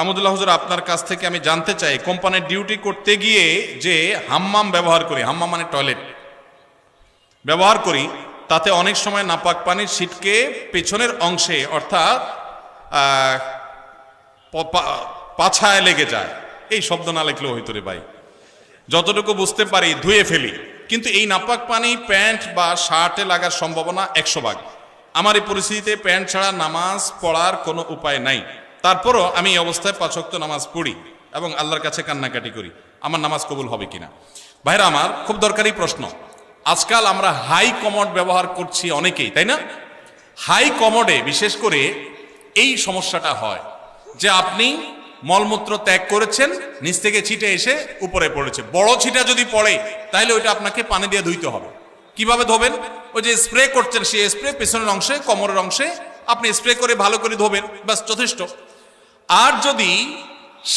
আমদুল্লাহ হুজুর, আপনার কাছ থেকে আমি জানতে চাই, কোম্পানির ডিউটি করতে গিয়ে যে হাম্মাম ব্যবহার করি, হাম্মাম মানে টয়লেট, ব্যবহার করি, তাতে অনেক সময় নাপাক পানির ছিটকে পেছনের অংশে অর্থাৎ পাছায় লেগে যায়। এই শব্দ না লেখলেও হইতো রে ভাই। যতটুকু বুঝতে পারি, ধুয়ে ফেলি। কিন্তু এই নাপাক পানি প্যান্ট বা শার্টে লাগার সম্ভাবনা একশো ভাগ। আমার এই পরিস্থিতিতে প্যান্ট ছাড়া নামাজ পড়ার কোনো উপায় নাই। তারপরও আমি এই অবস্থায় পাঁচক্ত নামাজ পড়ি এবং আল্লাহর কাছে কান্নাকাটি করি। আমার নামাজ কবুল হবে কিনা? ভাইরা, আমার খুব দরকারি প্রশ্ন। আজকাল আমরা হাই কমোড ব্যবহার করছি অনেকেই, তাই না? হাই কমোডে বিশেষ করে এই সমস্যাটা হয় যে আপনি মলমূত্র ত্যাগ করেছেন, নিচ থেকে ছিটে এসে উপরে পড়েছে। বড় ছিটা যদি পড়ে তাহলে ওইটা আপনাকে পানি দিয়ে ধুইতে হবে। কীভাবে ধোবেন? ওই যে স্প্রে করছেন, সেই স্প্রে পেছনের অংশে, কোমরের অংশে আপনি স্প্রে করে ভালো করে ধোবেন, ব্যাস, যথেষ্ট। আর যদি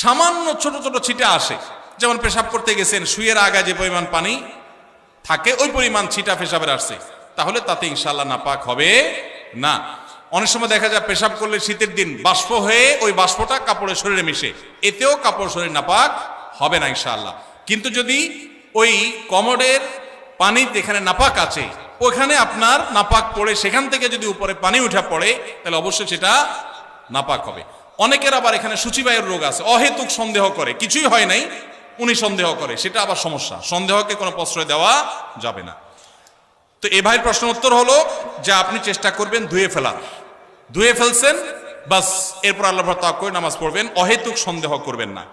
সামান্য ছোট ছোট ছিটে আসে, যেমন পেশাব করতে গেছেন শুয়ের আগা যে পরিমাণ পানি থাকে, ওই পরিমাণ ছিটা পেশাবের আসছে, তাহলে তাতে ইনশাল্লাহ নাপাক হবে না। অনেক সময় দেখা যায় পেশাব করলে শীতের দিন বাষ্প হয়ে ওই বাষ্পটা কাপড়ের শরীরে মিশে, এতেও কাপড় শরীর নাপাক হবে না ইনশাল্লাহ কিন্তু যদি ওই কমোডের পানি যেখানে নাপাক আছে, ওখানে আপনার নাপাক পড়ে, সেখান থেকে যদি উপরে পানি উঠা পড়ে, তাহলে অবশ্যই সেটা নাপাক হবে। অনেকের আবার এখানে সূচিবায়ুর রোগ আছে। অহেতুক সন্দেহ করে। কিছুই হয় নাই, উনি সন্দেহ করে। সেটা আবার সমস্যা। সন্দেহকে কোনো প্রশ্রয় দেওয়া যাবে না। তো এ ভাইয়ের প্রশ্ন উত্তর হলো, যে আপনি চেষ্টা করবেন ধুয়ে ফেলার। ধুয়ে ফেলছেন, বাস, এরপর আল্লাহ তাক করে নামাজ পড়বেন। অহেতুক সন্দেহ করবেন না।